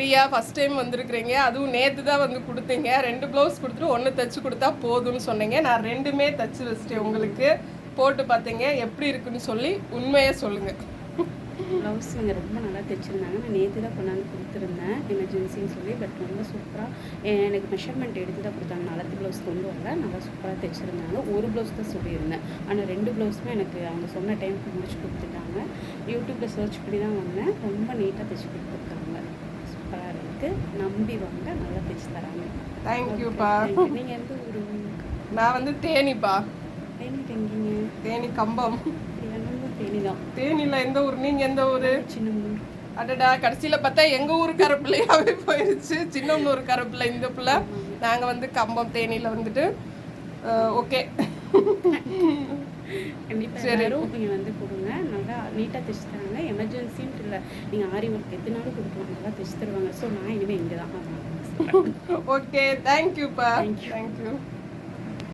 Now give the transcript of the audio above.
ஃப்ரீயாக first time வந்திருக்கிறீங்க. அதுவும் நேற்று தான் வந்து கொடுத்தீங்க. ரெண்டு ப்ளவுஸ் கொடுத்துட்டு ஒன்று தைச்சு கொடுத்தா போதும்னு சொன்னீங்க. நான் ரெண்டுமே தைச்சு வச்சிட்டேன் உங்களுக்கு. போட்டு பார்த்தீங்க. எப்படி இருக்குன்னு சொல்லி உண்மையை சொல்லுங்கள் ப்ளவுஸ் இங்கே ரொம்ப நல்லா தைச்சிருந்தாங்க. நான் நேற்று தான் கொண்டாந்து கொடுத்துருந்தேன். எமர்ஜென்சின்னு சொல்லி பட் ரொம்ப சூப்பராக எனக்கு மெஷர்மெண்ட் எடுத்து தான் கொடுத்தாங்க. நாலத்து ப்ளவுஸ் கொண்டு வரல. நல்லா சூப்பராக தைச்சிருந்தாங்க. ஒரு ப்ளவுஸ் தான் சொல்லியிருந்தேன். ஆனால் ரெண்டு ப்ளவுஸுமே எனக்கு அவங்க சொன்ன டைமுக்கு முடிச்சு கொடுத்துட்டாங்க. யூடியூப்பில் சர்ச் பண்ணி தான் வந்தேன். ரொம்ப நீட்டாக தைச்சி கொடுத்துருக்காங்க. இருக்குது நம்பி வாங்க நல்லா தைச்சி தராங்க தேங்க்யூப்பா நீங்கள் எந்த ஊர்? நான் வந்து தேனிப்பா தேனி எங்கீங்க? தேனி கம்பம். தேனி தான் தேனியில் எந்த ஊர்? நீங்கள் எந்த ஊர்? சின்ன ஊர் அடடா கடைசியில் பார்த்தா எங்கள் ஊருக்கார பிள்ளையாவே போயிருச்சு. சின்னம்னூருக்கார பிள்ளை இந்த பிள்ளை. நாங்கள் வந்து கம்பம் தேனியில் வந்துட்டு ஓகே கண்டிப்பாக எல்லாரும் நீங்கள் வந்து கொடுங்க. நல்லா நீட்டாக தைச்சு தராங்க. எமர்ஜென்சின்ட்டு இல்லை. நீங்கள் ஆரி ஒர்க் எதுனாலும் கொடுக்கலாம். நல்லா தைச்சு தருவாங்க. ஸோ நான் இனிமேல் இங்கே தான் ஓகே தேங்க்யூப்பா you. தேங்க்யூ